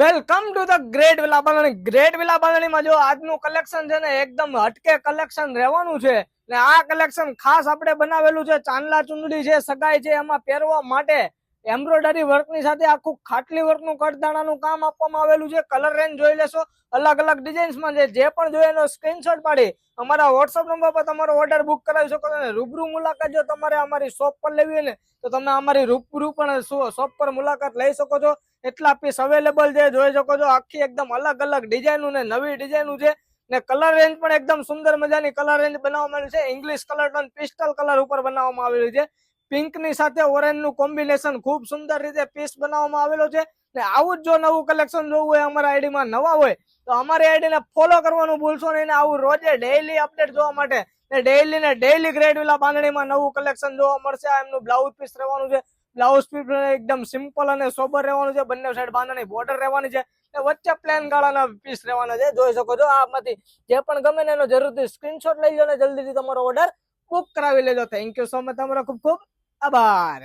Welcome to the Great Villa Great Villa બાંધણીમાં જો આજનું collection છે ને, એકદમ હટકે કલેક્શન રહેવાનું છે, ને આ કલેક્શન ખાસ આપણે બનાવેલું છે, ચાંદલા ચુંદડી છે, સગાઈ છે, એમાં પહેરવા માટે. એમ્બ્રોઇડરી વર્કની સાથે આખું ખાટલી વર્કનું કટદાણાનું કામ આપવામાં આવેલું છે. કલર રેન્જ જોઈ લેશો. અલગ અલગ ડિઝાઇન્સમાં છે. જે પણ જોઈએ એનો સ્ક્રીનશોટ પાડી. અમારા વોટ્સઅપ નંબર પર તમારો ઓર્ડર બુક કરાવી શકો અને રૂબરૂ મુલાકાત જો તમારે અમારી શોપ પર લેવી હોય ને, તો તમે અમારી રૂબરૂ પણ શોપ પર મુલાકાત લઈ શકો છો. એટલા પીસ અવેલેબલ છે. જોઈ શકો છો. આખી એકદમ અલગ અલગ ડિઝાઇનનું ને નવી ડિઝાઇન છે. ને કલર રેન્જ પણ એકદમ સુંદર મજાની કલર રેન્જ બનાવવામાં આવી છે. English colour tone pistol colour ઉપર બનાવવામાં આવેલું છે. પિંકની સાથે ઓરેન્જનું કોમ્બિનેશન ખૂબ સુંદર રીતે પીસ બનાવવામાં આવેલો છે. ને આવું જ જો નવું કલેક્શન જોવું હોય અમારા આઈડી માં નવા હોય, તો અમારી આઈડી ને ફોલો કરવાનું ભૂલશો નહીં આવું રોજે ડેઇલી અપડેટ જોવા માટે ને ડેઇલી ને ડેઇલી ગ્રેડ વિલા બાંધણીમાં નવું કલેક્શન જોવા મળશે. આ એમનું બ્લાઉઝ પીસ રહેવાનું છે. બ્લાઉઝ પીસ એકદમ સિમ્પલ અને સોબર રહેવાનું છે. બંને સાઈડ બાંધણી બોર્ડર રહેવાની છે. વચ્ચે પ્લેન ગાળાના પીસ રહેવાના છે. જોઈ શકો છો આમાંથી જે પણ ગમે ને એનો જરૂરથી સ્ક્રીનશોટ લઈ લો ને જલ્દીથી તમારો ઓર્ડર બુક કરાવી લેજો. થેન્ક યુ સો મચ તમારો ખૂબ ખૂબ આભાર